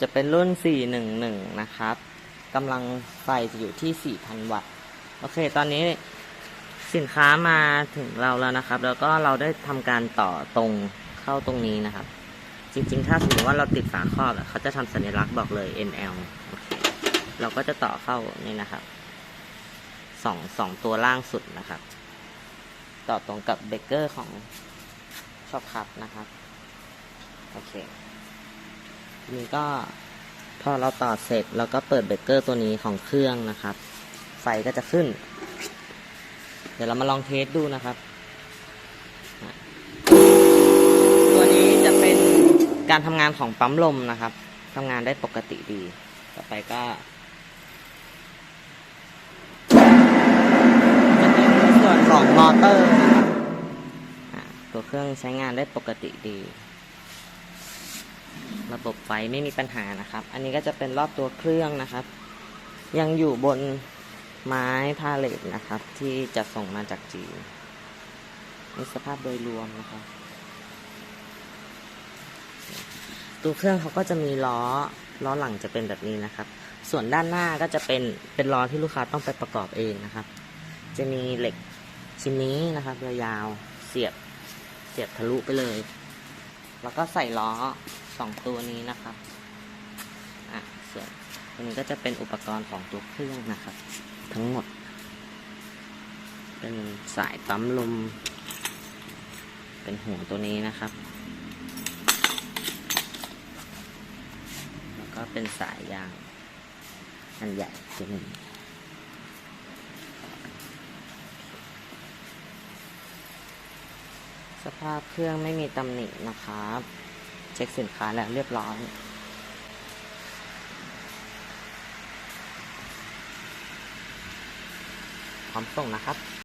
จะเป็นรุ่น 411 นะครับกำลังไฟจะอยู่ที่ 4,000 วัตต์ โอเค ตอนนี้สินค้ามาถึงเราแล้วนะครับ แล้วก็เราได้ทำการต่อตรงเข้าตรงนี้นะครับ จริง ๆ ถ้าสมมติว่าเราติดฝาครอบอเขาจะทำสัญลักษณ์บอกเลย NL โอเคเราก็จะต่อเข้านี่นะครับสองสองตัวล่างสุดนะครับ ต่อตรงกับเบเกอร์ของชอบคับนะครับ โอเค นี้ก็พอเราต่อเสร็จเราก็เปิดเบรกเกอร์ตัวนี้ของเครื่องนะครับ ไฟก็จะขึ้น เดี๋ยวเรามาลองเทสดูนะครับ ตัวนี้จะเป็นการทำงานของปั๊มลมนะครับทำงานได้ปกติดี ต่อไปก็จะเป็นส่วนของมอเตอร์นะครับตัวเครื่องใช้งานได้ปกติดี ระบบไฟไม่มีปัญหานะครับ อันนี้ก็จะเป็นรอบตัวเครื่องนะครับ ยังอยู่บนไม้พาเลตนะครับ ที่จะส่งมาจากจีนในสภาพโดยรวมนะครับ ตัวเครื่องเขาก็จะมีล้อล้อหลังจะเป็นแบบนี้นะครับ ส่วนด้านหน้าก็จะเป็นเป็นล้อที่ลูกค้าต้องไปประกอบเองนะครับ จะมีเหล็กชิ้นนี้นะครับยาวๆเสียบเสียบทะลุไปเลย แล้วก็ใส่ล้อ สองตัวนี้นะครับ อะส่วนตัวนี้ก็จะเป็นอุปกรณ์ของตัวเครื่องนะครับ ทั้งหมด เป็นสายปั๊มลม เป็นหัวตัวนี้นะครับ แล้วก็เป็นสายยาง อันใหญ่ตัวหนึ่งสภาพเครื่องไม่มีตำหนินะครับ ช็คสินค้าแล้วเรียบร้อย พร้อมส่งนะครับ